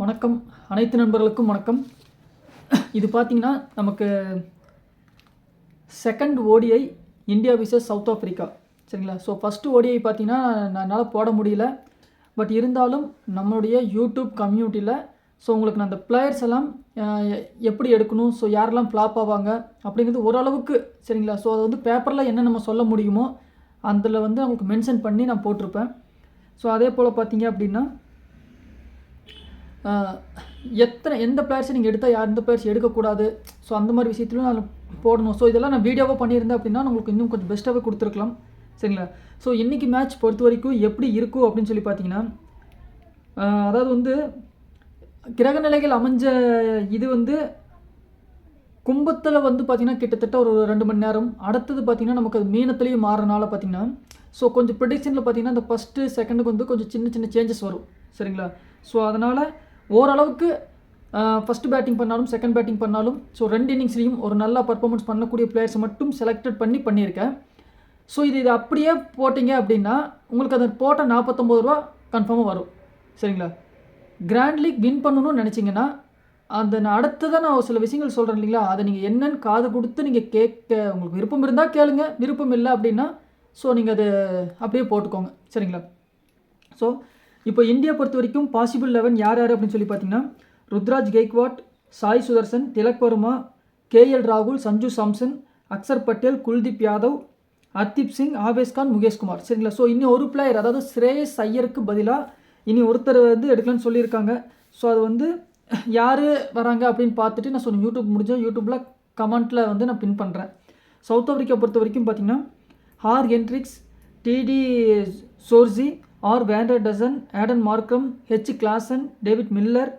வணக்கம். அனைத்து நண்பர்களுக்கும் வணக்கம். இது பார்த்திங்கன்னா நமக்கு second ODI India versus South Africa சரிங்களா? ஸோ ஃபஸ்ட்டு ஓடிஐ பார்த்திங்கன்னா என்னால் போட முடியல. பட் இருந்தாலும் நம்மளுடைய யூடியூப் கம்யூனிட்டியில் ஸோ உங்களுக்கு நான் அந்த பிளேயர்ஸ் எல்லாம் எ- எப்படி எடுக்கணும்? ஸோ யாரெல்லாம் ஃப்ளாப் ஆவாங்க? அப்படிங்கிறது ஓரளவுக்கு சரிங்களா? ஸோ அது வந்து பேப்பரில் என்ன நம்ம சொல்ல முடியுமோ அதில் வந்து அவங்களுக்கு மென்ஷன் பண்ணி நான் போட்டிருப்பேன். ஸோ அதே போல் பார்த்தீங்க அப்படின்னா எத்தனை எந்த பிளேயர்ஸை நீங்கள் எடுத்தால் யார் எந்த பிளேயர்ஸ் எடுக்கக்கூடாது? ஸோ அந்த மாதிரி விஷயத்துலையும் நான் போடணும். ஸோ இதெல்லாம் நான் வீடியோவாக பண்ணியிருந்தேன் அப்படின்னா உங்களுக்கு இன்னும் கொஞ்சம் பெஸ்ட்டாகவே கொடுத்துருக்கலாம். சரிங்களா? ஸோ இன்றைக்கி மேட்ச் பொறுத்த வரைக்கும் எப்படி இருக்கும் அப்படின்னு சொல்லி பார்த்தீங்கன்னா அதாவது வந்து கிரக நிலைகள் அமைஞ்ச இது வந்து கும்பத்தில் வந்து பார்த்திங்கன்னா கிட்டத்தட்ட ஒரு ரெண்டு மணி நேரம். அடுத்தது பார்த்திங்கன்னா நமக்கு அது மீனத்துலேயும் மாறனால பார்த்திங்கன்னா ஸோ கொஞ்சம் ப்ரிடிக்ஷனில் பார்த்திங்கன்னா இந்த ஃபஸ்ட்டு செகண்டுக்கு வந்து கொஞ்சம் சின்ன சின்ன சேஞ்சஸ் வரும். சரிங்களா? ஸோ அதனால் ஓரளவுக்கு ஃபஸ்ட்டு பேட்டிங் பண்ணாலும் செகண்ட் பேட்டிங் பண்ணாலும் ஸோ ரெண்டு இன்னிங்ஸ்லையும் ஒரு நல்ல பர்ஃபார்மன்ஸ் பண்ணக்கூடிய பிளேயர்ஸை மட்டும் செலக்டட் பண்ணி பண்ணியிருக்கேன். ஸோ இது இதை அப்படியே போட்டிங்க அப்படின்னா உங்களுக்கு அதை போட்ட நாற்பத்தொம்பது ரூபா கன்ஃபார்மாக வரும். சரிங்களா? கிராண்ட் லீக் வின் பண்ணணும்னு நினச்சிங்கன்னா அந்த நான் அடுத்ததான் நான் ஒரு சில விஷயங்கள் சொல்கிறேன் இல்லைங்களா? அதை நீங்கள் என்னன்னு காது கொடுத்து நீங்கள் கேட்க உங்களுக்கு விருப்பம் இருந்தால் கேளுங்க. விருப்பம் இல்லை அப்படின்னா ஸோ நீங்கள் அதை அப்படியே போட்டுக்கோங்க. சரிங்களா? ஸோ இப்போ இந்தியா பொறுத்த வரைக்கும் பாசிபிள் லெவன் யார் யார் அப்படின்னு சொல்லி பார்த்தீங்கன்னா ருத்ராஜ் கெய்க்வாட் சாய் சுதர்சன் திலக் வர்மா கேஎல் ராகுல் சஞ்சு சாம்சன் அக்சர் பட்டேல் குல்தீப் யாதவ் ஹர்தீப் சிங் ஆவேஸ் கான் சரிங்களா? ஸோ இன்னும் ஒரு பிளேயர் அதாவது ஸ்ரேயஸ் ஐயருக்கு பதிலாக இனி ஒருத்தர் வந்து எடுக்கலாம்னு சொல்லியிருக்காங்க. ஸோ அது வந்து யார் வராங்க அப்படின்னு பார்த்துட்டு நான் சொன்னேன். யூடியூப் முடிஞ்சோம். யூடியூப்பில் கமெண்ட்டில் வந்து நான் பின் பண்ணுறேன் சவுத் ஆஃப்ரிக்கா பொறுத்த வரைக்கும் பார்த்திங்கன்னா R Hendricks TD Zorzi R van der Dussen Aiden Markram H Klaasen David Miller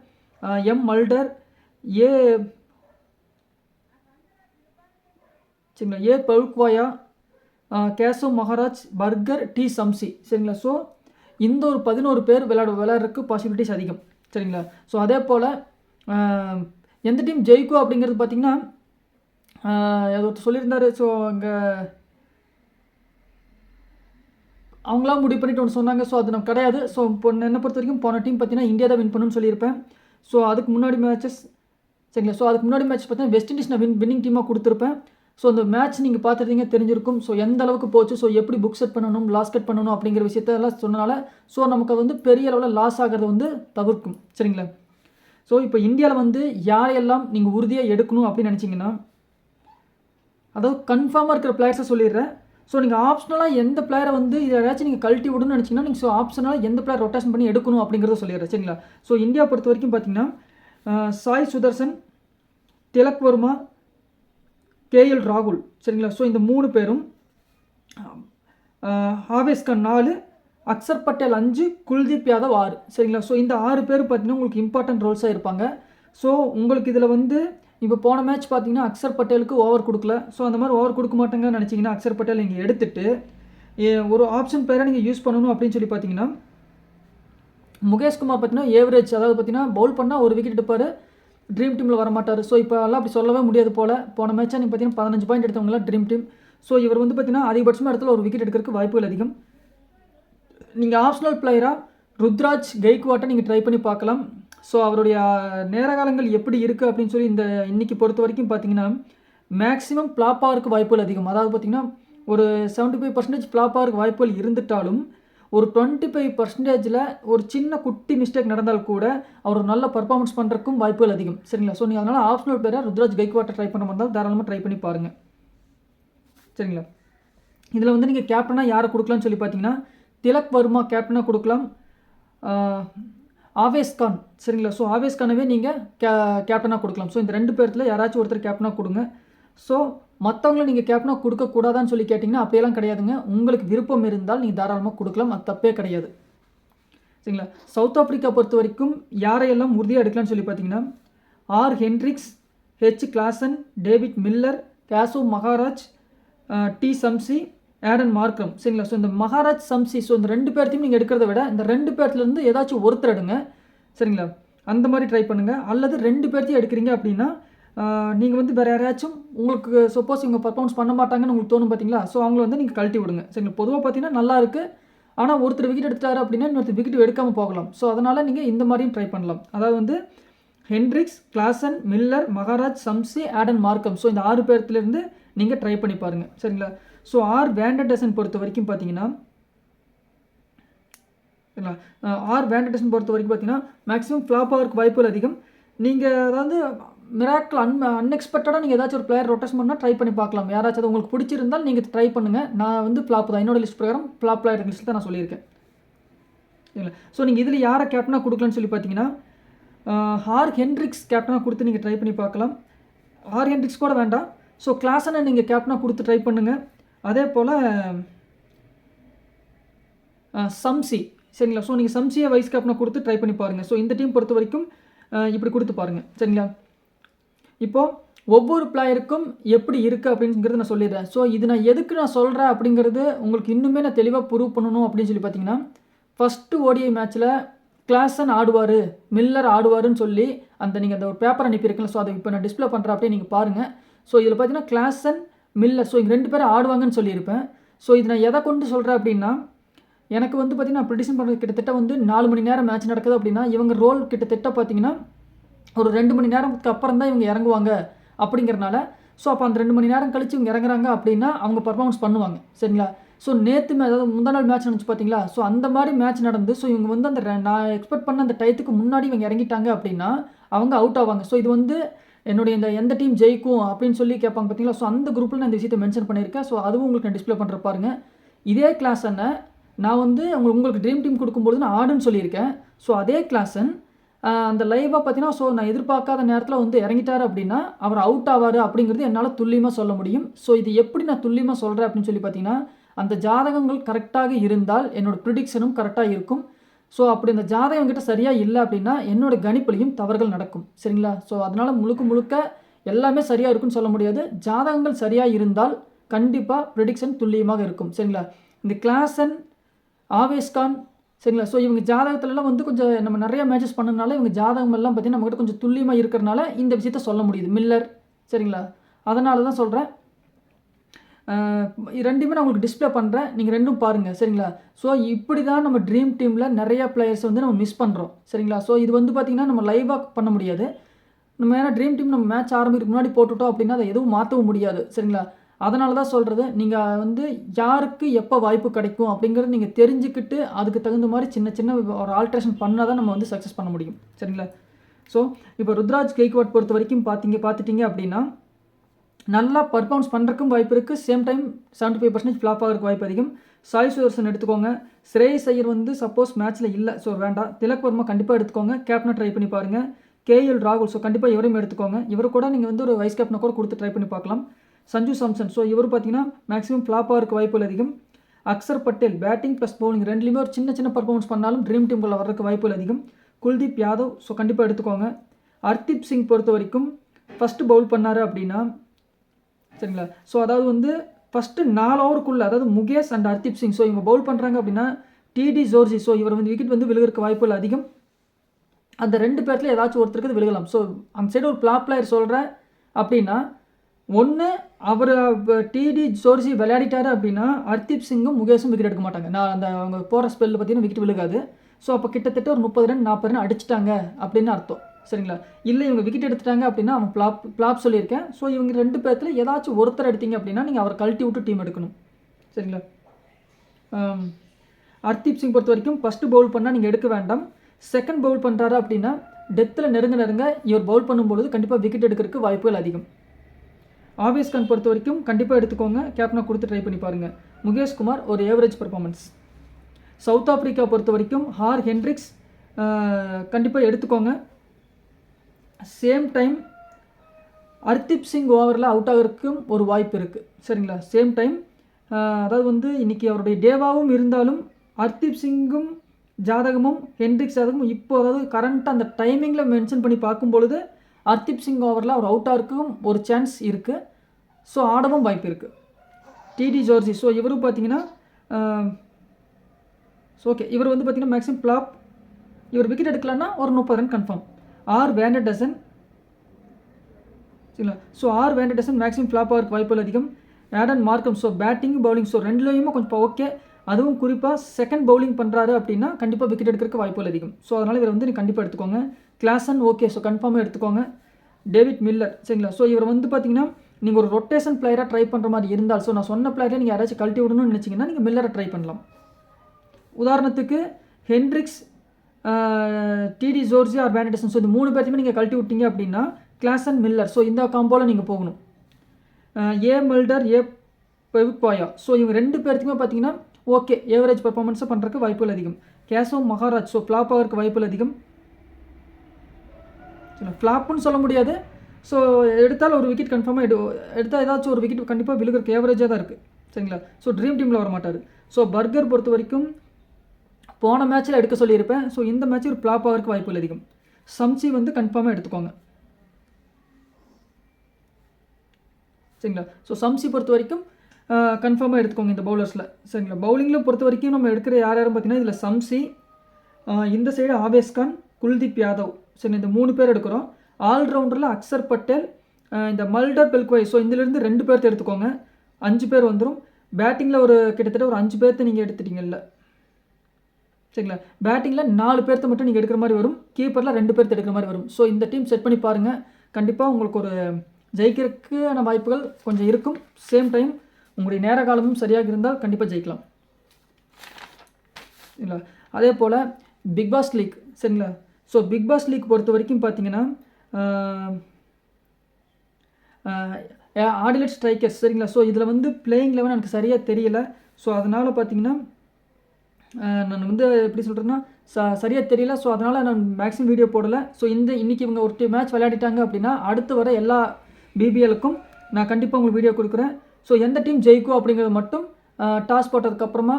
M Mulder A சரிங்களா A Phehlukwayo Keshav Maharaj Burger T Shamsi சரிங்களா? ஸோ இந்த ஒரு பதினோரு பேர் விளையாட விளையாடுறதுக்கு பாசிபிலிட்டிஸ் அதிகம் சரிங்களா? ஸோ அதே போல் எந்த டீம் ஜெயிக்கும் அப்படிங்கிறது பார்த்தீங்கன்னா ஒருத்தர் சொல்லியிருந்தாரு. ஸோ அங்கே அவங்களாம் முடிவு பண்ணிட்டு ஒன்று சொன்னாங்க. ஸோ அது நம்ம கிடையாது. ஸோ இப்போ என்னை பொறுத்த வரைக்கும் போன டீம் பார்த்தீங்கன்னா இந்தியா தான் வின் பண்ணணும்னு சொல்லியிருப்பேன். ஸோ அதுக்கு முன்னாடி மேட்சஸ் சரிங்களா? ஸோ அதுக்கு முன்னாடி மேட்ச் பார்த்தீங்கன்னா வெஸ்ட் இண்டீஸ் நான் வின் வின்னிங் டீமாக கொடுத்துருப்பேன். ஸோ அந்த மேட்ச் நீங்கள் பார்த்துருந்தீங்க தெரிஞ்சிருக்கும். ஸோ எந்த அளவுக்கு போச்சு? ஸோ எப்படி புக் செட் பண்ணணும் லாஸ் கட் பண்ணணும் அப்படிங்கிற விஷயத்தெல்லாம் சொன்னனால ஸோ நமக்கு அது வந்து பெரிய அளவில் லாஸ் ஆகிறத வந்து தவிர்க்கும். சரிங்களா? ஸோ இப்போ இந்தியாவில் வந்து யாரையெல்லாம் நீங்கள் உறுதியாக எடுக்கணும் அப்படின்னு நினச்சிங்கன்னா அதாவது கன்ஃபார்மாக இருக்கிற பிளேயர்ஸை சொல்லிடுறேன். ஸோ நீங்கள் ஆப்ஷனலாக எந்த பிளேயரை வந்து இதை ஏதாச்சும் நீங்கள் கழட்டி விடணும்னு நினச்சிங்கன்னா நீங்கள் ஸோ ஆப்ஷனாக எந்த பிளேயர் ரொட்டேஷன் பண்ணி எடுக்கணும் அப்படிங்கிறத சொல்லிடுறேன். சரிங்களா? ஸோ இந்தியா பொறுத்த வரைக்கும் பார்த்தீங்கன்னா சாய் சுதர்சன் திலக் வர்மா கேஎல் ராகுல். சரிங்களா? ஸோ இந்த மூணு பேரும் ஹாவேஸ் கான் நாலு அக்சர் பட்டேல் அஞ்சு குல்தீப் யாதவ் ஆறு. சரிங்களா? ஸோ இந்த ஆறு பேர் பார்த்தீங்கன்னா உங்களுக்கு இம்பார்ட்டன்ட் ரோல்ஸாக இருப்பாங்க. ஸோ உங்களுக்கு இதில் வந்து இப்போ போன மேட்ச் பார்த்தீங்கன்னா அக்சர் பட்டேலுக்கு ஓவர் கொடுக்கல. ஸோ அந்த மாதிரி ஓவர் கொடுக்க மாட்டேங்கன்னு நினச்சிங்கன்னா அக்சர் பட்டேல் நீங்கள் எடுத்துட்டு ஏ- ஒரு ஆப்ஷன் பேரை நீங்கள் யூஸ் பண்ணணும் அப்படின்னு சொல்லி பார்த்தீங்கன்னா முகேஷ்குமார் பார்த்தீங்கன்னா ஏவரேஜ் அதாவது பார்த்தீங்கன்னா பவுல் பண்ணால் ஒரு விக்கெட் எடுப்பார். ட்ரீம் டீமில் வர மாட்டார் ஸோ இப்போ எல்லாம் அப்படி சொல்லவே முடியாது போல். போன மேட்சாக நீங்கள் பார்த்தீங்கன்னா பதினஞ்சு பாயிண்ட் எடுத்தவங்களாம் ட்ரீம் டீம் ஸோ இவர் வந்து பார்த்தீங்கன்னா அதிகபட்சமாக இடத்துல ஒரு விக்கெட் எடுக்கிறதுக்கு வாய்ப்புகள் அதிகம். நீங்கள் ஆப்ஷனல் பிளேயராக ருத்ராஜ் கெய்க்வாட்டை நீங்கள் ட்ரை பண்ணி பார்க்கலாம். ஸோ அவருடைய நேர காலங்கள் எப்படி இருக்குது அப்படின்னு சொல்லி இந்த இன்னைக்கு பொறுத்த வரைக்கும் பார்த்தீங்கன்னா மேக்ஸிமம் ஃப்ளாப்பாக இருக்க வாய்ப்புகள் அதிகம். அதாவது பார்த்தீங்கன்னா ஒரு 75% ஃபைவ் பர்சன்டேஜ் ஃப்ளாப்பாக இருக்க வாய்ப்புகள் இருந்துட்டாலும் ஒரு டுவெண்ட்டி ஃபைவ் பர்சன்டேஜில் ஒரு சின்ன குட்டி மிஸ்டேக் நடந்தால் கூட அவர் நல்ல பர்ஃபார்மன்ஸ் பண்ணுறக்கும் வாய்ப்புகள் அதிகம். சரிங்களா? ஸோ நீங்கள் அதனால் ஆப்ஷனல் பேராக ருத்ராஜ் கெய்க்வாட்டை ட்ரை பண்ண மாதிரி தாராளமாக ட்ரை பண்ணி பாருங்கள் சரிங்களா? இதில் வந்து நீங்கள் கேப்டனாக யாரை கொடுக்கலாம்னு சொல்லி பார்த்தீங்கன்னா திலக் வர்மா கேப்டனாக கொடுக்கலாம். ஆவேஸ் கான். சரிங்களா? ஸோ ஆவேஸ் கானவே நீங்கள் கே கேப்டனாக கொடுக்கலாம். ஸோ இந்த ரெண்டு பேர்த்தில் யாராச்சும் ஒருத்தர் கேப்டனாக கொடுங்க. ஸோ மற்றவங்கள நீங்கள் கேப்டனாக கொடுக்கக்கூடாதான்னு சொல்லி கேட்டிங்கன்னா அப்படியெல்லாம் கிடையாதுங்க. உங்களுக்கு விருப்பம் இருந்தால் நீங்கள் தாராளமாக கொடுக்கலாம். அது தப்பே கிடையாது. சரிங்களா? சவுத் ஆப்பிரிக்கா பொறுத்த வரைக்கும் யாரையெல்லாம் உறுதியாக எடுக்கலாம்னு சொல்லி பார்த்தீங்கன்னா R Hendricks H Klaasen David Miller Keshav Maharaj T Shamsi Aiden Markram சரிங்களா? ஸோ இந்த மகாராஜ் சம்சி ஸோ இந்த ரெண்டு பேர்த்தையும் நீங்கள் எடுக்கிறத விட இந்த ரெண்டு பேர்த்துலேருந்து ஏதாச்சும் ஒருத்தர் எடுங்க. சரிங்களா? அந்த மாதிரி ட்ரை பண்ணுங்கள் அல்லது ரெண்டு பேர்த்தையும் எடுக்கிறீங்க அப்படின்னா நீங்கள் வந்து வேறு யாரையாச்சும் உங்களுக்கு சப்போஸ் இவங்க பர்ஃபார்மன்ஸ் பண்ண மாட்டாங்கன்னு உங்களுக்கு தோணும் பார்த்தீங்களா ஸோ அவங்கள வந்து நீங்கள் கழட்டி விடுங்க. சரிங்களா? பொதுவாக பார்த்தீங்கன்னா நல்லா இருக்குது ஆனால் ஒருத்தர் விக்கெட் எடுத்துட்டாரு அப்படின்னா இன்னொருத்தர் விக்கெட் எடுக்காமல் போகலாம். ஸோ அதனால் நீங்கள் இந்த மாதிரியும் ட்ரை பண்ணலாம். அதாவது வந்து Hendricks Klaasen Miller Maharaj Shamsi Aiden Markram so இந்த ஆறு பேர்த்துலேருந்து நீங்கள் ட்ரை பண்ணி பாருங்கள் சரிங்களா? ஸோ ஆர் வேண்டடசன் பொறுத்த வரைக்கும் பார்த்தீங்கன்னா சரிங்களா ஆர் வேண்டடசன் பொறுத்த வரைக்கும் பார்த்தீங்கன்னா மேக்ஸிமம் ஃப்ளாப் ஆகிறதுக்கு வாய்ப்புகள் அதிகம். நீங்கள் அதாவது மிராக்கிள் அன் அன்எக்ஸ்பெக்டடாக நீங்கள் ஏதாச்சும் ஒரு பிளேயர் ரொட்டேஷன் பண்ணால் ட்ரை பண்ணி பார்க்கலாம். யாராச்சும் அது உங்களுக்கு பிடிச்சிருந்தால் நீங்கள் ட்ரை பண்ணுங்கள் நான் வந்து ஃப்ளாப் தான். என்னோட லிஸ்ட் பிரகாரம் ஃப்ளாப் பிளேயர் லிஸ்ட் தான் நான் சொல்லியிருக்கேன். சரிங்களா ஸோ நீங்கள் இதில் யாரை கேப்டனாக கொடுக்கலன்னு சொல்லி பார்த்தீங்கன்னா ஹார் ஹென்ட்ரிக்ஸ் கேப்டனாக கொடுத்து நீங்கள் ட்ரை பண்ணி பார்க்கலாம். ஹார் ஹென்ட்ரிக்ஸ் கூட வேண்டாம். ஸோ கிளாஸனை நீங்கள் கேப்டனாக கொடுத்து ட்ரை பண்ணுங்கள் அதே போல் சம்சி. சரிங்களா? ஸோ நீங்கள் சம்சியை வைஸ் கேப்டனாக கொடுத்து ட்ரை பண்ணி பாருங்கள் ஸோ இந்த டீம் பொறுத்த வரைக்கும் இப்படி கொடுத்து பாருங்கள் சரிங்களா? இப்போது ஒவ்வொரு பிளேயருக்கும் எப்படி இருக்குது அப்படிங்கிறது நான் சொல்லிடுறேன். ஸோ இது நான் எதுக்கு நான் சொல்கிறேன் அப்படிங்கிறது உங்களுக்கு இன்னுமே நான் தெளிவாக ப்ரூவ் பண்ணணும் அப்படின்னு சொல்லி பார்த்தீங்கன்னா ஃபஸ்ட்டு ஓடிஐ மேட்ச்சில் கிளாஸன் ஆடுவார் மில்லர் ஆடுவாருன்னு சொல்லி அந்த நீங்கள் அந்த ஒரு பேப்பர் அனுப்பியிருக்கல ஸோ அதை இப்போ நான் டிஸ்பிளே பண்ணுறேன் அப்படியே நீங்கள் பாருங்கள் ஸோ இதில் பார்த்தீங்கன்னா கிளாஸன் மில்லர். ஸோ இங்கே ரெண்டு பேரும் ஆடுவாங்கன்னு சொல்லியிருப்பேன். ஸோ இது நான் எதை கொண்டு சொல்கிறேன் அப்படின்னா எனக்கு வந்து பார்த்திங்கன்னா ப்ரிடிஷன் பண்ணுறது கிட்டத்தட்ட வந்து நாலு மணி நேரம் மேட்ச் நடக்குது அப்படின்னா இவங்க ரோல் கிட்டத்தட்ட பார்த்தீங்கன்னா ஒரு ரெண்டு மணி நேரத்துக்கு அப்புறம் தான் இவங்க இறங்குவாங்க அப்படிங்கிறனால ஸோ அப்போ அந்த ரெண்டு மணி நேரம் கழித்து இவங்க இறங்குறாங்க அப்படின்னா அவங்க பர்ஃபார்மன்ஸ் பண்ணுவாங்க. சரிங்களா? ஸோ நேற்று அதாவது முந்தா நாள் மேட்ச் நடந்துச்சு பார்த்தீங்களா ஸோ அந்த மாதிரி மேட்ச் நடந்து ஸோ இவங்க வந்து அந்த நான் எக்ஸ்பெக்ட் பண்ண அந்த டயத்துக்கு முன்னாடி இவங்க இறங்கிட்டாங்க அப்படின்னா அவங்க அவுட் ஆவாங்க. ஸோ இது வந்து என்னுடைய இந்த எந்த டீம் ஜெயிக்கும் அப்படின்னு சொல்லி கேட்பாங்க பார்த்தீங்களா? ஸோ அந்த குரூப்பில் நான் இந்த விஷயத்தை மென்ஷன் பண்ணியிருக்கேன். ஸோ அதுவும் உங்களுக்கு நான் டிஸ்பிளே பண்ணுற பாருங்க. இதே கிளாஸ் என்ன நான் வந்து உங்களுக்கு உங்களுக்கு ட்ரீம் டீம் கொடுக்கும்போது நான் ஆடுன்னு சொல்லியிருக்கேன். ஸோ அதே கிளாஸன் அந்த லைவாக பார்த்தீங்கன்னா ஸோ நான் எதிர்பார்க்காத நேரத்தில் வந்து இறங்கிட்டார் அப்படின்னா அவர் அவுட் ஆவார் அப்படிங்கிறது என்னால் துல்லியமாக சொல்ல முடியும். ஸோ இது எப்படி நான் துல்லியமாக சொல்கிறேன் அப்படின்னு சொல்லி பார்த்தீங்கன்னா அந்த ஜாதகங்கள் கரெக்டாக இருந்தால் என்னோடய ப்ரிடிக்ஷனும் கரெக்டாக இருக்கும். ஸோ அப்படி இந்த ஜாதகம் கிட்ட சரியாக இல்லை அப்படின்னா என்னோட கணிப்புலையும் தவறுகள் நடக்கும். சரிங்களா? ஸோ அதனால் முழுக்க முழுக்க எல்லாமே சரியாக இருக்குன்னு சொல்ல முடியாது. ஜாதகங்கள் சரியாக இருந்தால் கண்டிப்பாக ப்ரிடிக்ஷன் துல்லியமாக இருக்கும். சரிங்களா? இந்த கிளாசன் ஆவேஸ்கான் சரிங்களா? ஸோ இவங்க ஜாதகத்துலலாம் வந்து கொஞ்சம் நம்ம நிறைய மேட்சஸ் பண்ணனால இவங்க ஜாதகம் எல்லாம் பார்த்தீங்கன்னா நம்மகிட்ட கொஞ்சம் துல்லியமாக இருக்கிறனால இந்த விஷயத்த சொல்ல முடியுது. மில்லர் சரிங்களா? அதனால தான் சொல்கிறேன் ரெண்டுமே நான் உங்களுக்கு டிஸ்பிளே பண்ணுறேன் நீங்கள் ரெண்டும் பாருங்கள் சரிங்களா? ஸோ இப்படி தான் நம்ம ட்ரீம் டீமில் நிறையா பிளேயர்ஸ் வந்து நம்ம மிஸ் பண்ணுறோம் சரிங்களா? ஸோ இது வந்து பார்த்திங்கன்னா நம்ம லைவாக பண்ண முடியாது. நம்ம ஏன்னா ட்ரீம் டீம் நம்ம மேட்ச் ஆரம்பிக்கு முன்னாடி போட்டுட்டோம் அப்படின்னா அதை எதுவும் மாற்றவும் முடியாது சரிங்களா? அதனால தான் சொல்கிறது நீங்கள் வந்து யாருக்கு எப்போ வாய்ப்பு கிடைக்கும் அப்படிங்கிறது நீங்கள் தெரிஞ்சுக்கிட்டு அதுக்கு தகுந்த மாதிரி சின்ன சின்ன ஒரு ஆல்ட்ரேஷன் பண்ணால் தான் நம்ம வந்து சக்ஸஸ் பண்ண முடியும் சரிங்களா? ஸோ இப்போ ருத்ராஜ் கெய்க்வாட் பொறுத்த வரைக்கும் பார்த்தீங்க பார்த்துட்டிங்க அப்படின்னா நல்லா பர்ஃபார்மன்ஸ் பண்ணுறக்கும் வாய்ப்பு இருக்குது same time seventy five percentage flop ஆகிறதுக்கு வாய்ப்பு அதிகம். சாய் சுதர்சன் எடுத்துக்கோங்க. ஸ்ரேயஸ் ஐயர் வந்து சப்போஸ் மேட்ச்சில் இல்லை. ஸோ வேண்டாம். திலக் வர்மா கண்டிப்பாக எடுத்துக்கோங்க. கேப்டனை ட்ரை பண்ணி பாருங்கள் கேஎல் ராகுல். ஸோ கண்டிப்பாக இவரையும் எடுத்துக்கோங்க. இவர் கூட நீங்கள் வந்து ஒரு வைஸ் கேப்டனை கூட கொடுத்து ட்ரை பண்ணி பார்க்கலாம். சஞ்சு சாம்சன். ஸோ இவர் பார்த்தீங்கன்னா மேக்ஸிமம் ஃப்ளாப்பாக இருக்க வாய்ப்புகள் அதிகம். Axar Patel batting plus bowling ரெண்டுலேயுமே ஒரு சின்ன சின்ன பர்ஃபார்மன்ஸ் பண்ணாலும் ட்ரீம் டீம்குள்ளே வர்றதுக்கு வாய்ப்புகள் அதிகம். குல்தீப் யாதவ். ஸோ கண்டிப்பாக எடுத்துக்கோங்க. ஹர்தீப் சிங் பொறுத்த வரைக்கும் ஃபஸ்ட்டு பவுல் பண்ணார் அப்படின்னா சரிங்களா? ஸோ அதாவது வந்து ஃபஸ்ட்டு நாலு ஓவருக்குள்ளே அதாவது முகேஷ் அண்ட் ஹர்தீப் சிங். ஸோ இவங்க பவுல் பண்ணுறாங்க அப்படின்னா டிடி ஜோர்ஜி ஸோ இவர் வந்து விக்கெட் வந்து விழுகிறதுக்கு வாய்ப்புகள் அதிகம். அந்த ரெண்டு பேர்த்தில் ஏதாச்சும் ஒருத்தருக்கு விழுகலாம். ஸோ அந்த சைடு ஒரு பிளாப் பிளேயர் சொல்கிறேன் அப்படின்னா ஒன்று அவர் டிடி ஜோர்ஜி விளையாடிட்டாரு அப்படின்னா ஹர்தீப் சிங்கும் முகேஷும் விக்கெட் எடுக்க மாட்டாங்க. நான் அந்த அவங்க போகிற ஸ்பெல்லில் பார்த்தீங்கன்னா விக்கெட் விழுகாது. ஸோ அப்போ கிட்டத்தட்ட ஒரு முப்பது ரன் நாற்பது ரன் அடிச்சிட்டாங்க அப்படின்னு அர்த்தம். சரிங்களா? இல்லை இவங்க விக்கெட் எடுத்துட்டாங்க அப்படின்னா அவன் ப்ளாப் ப்ளாப் சொல்லியிருக்கேன். ஸோ இவங்க ரெண்டு பேர்த்தில் ஏதாச்சும் ஒருத்தர் எடுத்தீங்க அப்படின்னா நீங்கள் அவரை கழட்டி விட்டு டீம் எடுக்கணும். சரிங்களா? ஹர்தீப் சிங் பொறுத்த வரைக்கும் ஃபஸ்ட்டு பவுல் பண்ணால் நீங்கள் எடுக்க வேண்டாம். செகண்ட் பவுல் பண்ணுறாரு அப்படின்னா டெத்தில் நெருங்க நெருங்க இவர் பவுல் பண்ணும்பொழுது கண்டிப்பாக விக்கெட் எடுக்கிறதுக்கு வாய்ப்புகள் அதிகம். ஆவேஸ் கான் பொறுத்த வரைக்கும் கண்டிப்பாக எடுத்துக்கோங்க கேப்டனை கொடுத்து ட்ரை பண்ணி பாருங்கள் முகேஷ் குமார் ஒரு ஏவரேஜ் பர்ஃபார்மன்ஸ் சவுத் ஆஃப்ரிக்கா பொறுத்த வரைக்கும் ஹார் ஹென்ட்ரிக்ஸ் கண்டிப்பாக எடுத்துக்கோங்க. சேம் டைம் ஹர்தீப் சிங் ஓவரில் அவுட் ஆகிறதுக்கும் ஒரு வாய்ப்பு இருக்குது சரிங்களா? சேம் டைம் அதாவது வந்து இன்றைக்கி அவருடைய டேவாவும் இருந்தாலும் ஹர்தீப் சிங்கும் ஜாதகமும் ஹென்ரிக் ஜாதகமும் இப்போ அதாவது கரண்ட்டாக அந்த டைமிங்கில் மென்ஷன் பண்ணி பார்க்கும் பொழுது ஹர்தீப் சிங் ஓவரில் அவர் அவுட் ஆகிறதுக்கும் ஒரு சான்ஸ் இருக்குது ஸோ ஆடவும் வாய்ப்பு இருக்குது டிடி ஜோர்ஜி ஸோ இவரும் பார்த்தீங்கன்னா ஸோ ஓகே இவர் வந்து பார்த்திங்கன்னா மேக்ஸிமம் ப்ளாப் இவர் விக்கெட் எடுக்கலன்னா ஒரு முப்பது run confirm R van der Dussen Dussen சரிங்களா so R van der Dussen Dussen maximum flop ஆகிறதுக்கு வாய்ப்புகள் அதிகம். Ardent Markram so batting bowling so ரெண்டுலேயுமே கொஞ்சம் ஓகே அதுவும் குறிப்பாக செகண்ட் பவுலிங் பண்ணுறாரு அப்படின்னா கண்டிப்பாக விக்கெட் எடுக்கிறதுக்கு வாய்ப்புகள் அதிகம். ஸோ அதனால் இவர் வந்து நீங்கள் கண்டிப்பாக எடுத்துக்கோங்க. கிளாசன் ஓகே ஸோ கன்ஃபார்மாக எடுத்துக்கோங்க. டேவிட் மில்லர் சரிங்களா? ஸோ இவர் வந்து பார்த்தீங்கன்னா நீங்கள் ஒரு ரொட்டேஷன் பிளேயராக ட்ரை பண்ணுற மாதிரி இருந்தால் ஸோ நான் சொன்ன பிளேயரை நீங்கள் யாராச்சும் கழட்டி விடணும்னு நினச்சிங்கன்னா நீங்கள் மில்லரை ட்ரை பண்ணலாம். உதாரணத்துக்கு Hendricks TD Zorzi R van der Dussen so இந்த மூணு பேர்த்தையுமே நீங்கள் கழட்டி விட்டீங்க அப்படின்னா கிளாசன் மில்லர் ஸோ இந்த காம்போவில் நீங்கள் போகணும். ஏ மில்டர் ஏ பெவிக்வாயா ஸோ இவங்க ரெண்டு பேர்த்துக்குமே பார்த்தீங்கன்னா ஓகே ஏவரேஜ் பர்ஃபார்மன்ஸை பண்ணுறதுக்கு வாய்ப்புகள் அதிகம். கேசவ் மகாராஜ் ஸோ ஃப்ளாப் ஆகிறதுக்கு வாய்ப்புகள் அதிகம். சரி ஃப்ளாப்புன்னு சொல்ல முடியாது. ஸோ எடுத்தால் ஒரு விக்கெட் கன்ஃபார்மாக எடு எடுத்தால் ஏதாச்சும் ஒரு விக்கெட் கண்டிப்பாக விழுகிறக்கு ஏவரேஜாக தான் இருக்குது சரிங்களா? ஸோ ட்ரீம் டீமில் வர மாட்டார் ஸோ பர்கர் பொறுத்த வரைக்கும் போன மேட்ச்சில் எடுக்க சொல்லியிருப்பேன். ஸோ இந்த மேட்ச் ஒரு ஃப்ளாப் ஆகிறதுக்கு வாய்ப்புகள் அதிகம். சம்சி வந்து கன்ஃபார்மாக எடுத்துக்கோங்க. சரிங்களா? ஸோ சம்சி பொறுத்த வரைக்கும் கன்ஃபார்மாக எடுத்துக்கோங்க இந்த பவுலர்ஸில் சரிங்களா? பவுலிங்கில் பொறுத்த வரைக்கும் நம்ம எடுக்கிற யார் யாரும் பார்த்தீங்கன்னா இதில் சம்சி இந்த சைடு ஆவேஸ் கான் குல்தீப் யாதவ். சரி இந்த மூணு பேர் எடுக்கிறோம். ஆல்ரவுண்டரில் அக்சர் பட்டேல் இந்த மல்டர் பெல்குவை. ஸோ இதிலிருந்து ரெண்டு பேர்த்த எடுத்துக்கோங்க. அஞ்சு பேர் வந்துடும் பேட்டிங்கில் ஒரு கிட்டத்தட்ட ஒரு அஞ்சு பேர்த்த நீங்கள் எடுத்துட்டீங்கல்ல. சரிங்களா பேட்டிங்கில் நாலு பேர்த்த மட்டும் நீங்கள் எடுக்கிற மாதிரி வரும் கீப்பரில் ரெண்டு பேர்த்து எடுக்கிற மாதிரி வரும் ஸோ இந்த டீம் செட் பண்ணி பாருங்கள் கண்டிப்பாக உங்களுக்கு ஒரு ஜெயிக்கிறதுக்கான வாய்ப்புகள் கொஞ்சம் இருக்கும் சேம் டைம் உங்களுடைய நேர காலமும் சரியாக இருந்தால் கண்டிப்பாக ஜெயிக்கலாம் சரிங்களா அதே போல் பிக் பாஸ் லீக் சரிங்களா ஸோ பிக் பாஸ் லீக் பொறுத்த வரைக்கும் பார்த்தீங்கன்னா ஆடிலட் ஸ்ட்ரைக்கர்ஸ் சரிங்களா ஸோ இதில் வந்து பிளேயிங் லெவன் எனக்கு சரியாக தெரியல ஸோ அதனால் பார்த்தீங்கன்னா நான் வந்து எப்படி சொல்கிறேன்னா ச சரியாக தெரியல. ஸோ அதனால் நான் மேக்ஸிமம் வீடியோ போடலை. ஸோ இந்த இன்றைக்கி இவங்க ஒரு மேட்ச் விளையாடிட்டாங்க அப்படின்னா அடுத்து வர எல்லா பிபிஎலுக்கும் நான் கண்டிப்பாக உங்களுக்கு வீடியோ கொடுக்குறேன். ஸோ எந்த டீம் ஜெயிக்கும் அப்படிங்கிறது மட்டும் டாஸ் போட்டதுக்கப்புறமா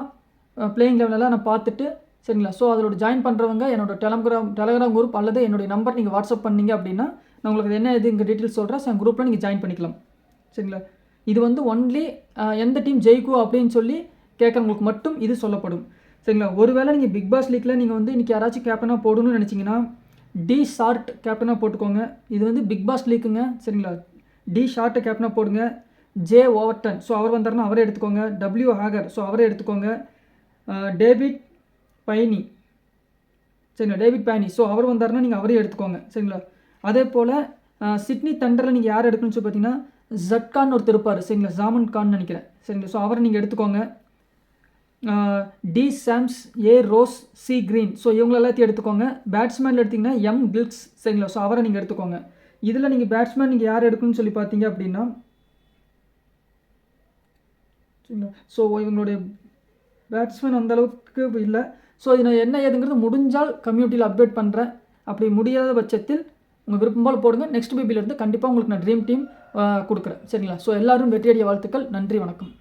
பிளேயிங் லெவலெல்லாம் நான் பார்த்துட்டு சரிங்களா? ஸோ அதோட ஜாயின் பண்ணுறவங்க என்னோட டெலகிராம் டெலகிராம் குரூப் அல்லது என்னுடைய நம்பர் நீங்கள் வாட்ஸ்அப் பண்ணீங்க அப்படின்னா நான் உங்களுக்கு என்ன இது இங்கே டீட்டெயில்ஸ் சொல்கிறேன் ஸோ என் குரூப்பில் நீங்கள் ஜாயின் பண்ணிக்கலாம். சரிங்களா? இது வந்து ஒன்லி எந்த டீம் ஜெயிக்கும் அப்படின்னு சொல்லி கேட்குறவங்களுக்கு மட்டும் இது சொல்லப்படும். சரிங்களா? ஒருவேளை நீங்கள் பிக் பாஸ் லீக்கில் நீங்கள் வந்து இன்றைக்கி யாராச்சும் கேப்டனாக போடணும்னு நினச்சிங்கன்னா டி ஷார்ட் கேப்டனாக போட்டுக்கோங்க. இது வந்து பிக் பாஸ் லீக்குங்க சரிங்களா? டி ஷார்ட்டை கேப்டனாக போடுங்க. ஜே ஓவர்டன் ஸோ அவர் வந்தாருன்னா அவரே எடுத்துக்கோங்க. டபிள்யூ ஹாகர் ஸோ அவரே எடுத்துக்கோங்க. டேவிட் பைனி சரிங்களா? டேவிட் பைனி ஸோ அவர் வந்தாருன்னா நீங்கள் அவரே எடுத்துக்கோங்க சரிங்களா? அதே போல் சிட்னி தண்டரில் நீங்கள் யார் எடுக்கணும்னு சொல்லி பார்த்தீங்கன்னா ஜட்கான் ஒருத்தர் இருப்பார் சரிங்களா? ஜாமன் கான் நினைக்கிறேன் சரிங்களா? ஸோ அவரை நீங்கள் எடுத்துக்கோங்க. D Sams A Ross C Green so இவங்களை எல்லாத்தையும் எடுத்துக்கோங்க. பேட்ஸ்மேன் எடுத்திங்கன்னா எம் கில்க்ஸ் சரிங்களா? ஸோ அவரை நீங்கள் எடுத்துக்கோங்க. இதில் நீங்கள் பேட்ஸ்மேன் நீங்கள் யார் எடுக்கணும்னு சொல்லி பார்த்தீங்க அப்படின்னா சரிங்களா? ஸோ இவங்களுடைய பேட்ஸ்மேன் அந்த அளவுக்கு இல்லை. ஸோ இது நான் என்ன ஏதுங்கிறது முடிஞ்சால் கம்யூனிட்டியில் அப்டேட் பண்ணுறேன் அப்படி முடியாத பட்சத்தில் உங்கள் விருப்பம் போல் போடுங்க நெக்ஸ்ட் பேபிலேருந்து கண்டிப்பாக உங்களுக்கு நான் ட்ரீம் டீம் கொடுக்குறேன். சரிங்களா? ஸோ எல்லாரும் வெற்றியடைய வாழ்த்துக்கள். நன்றி வணக்கம்.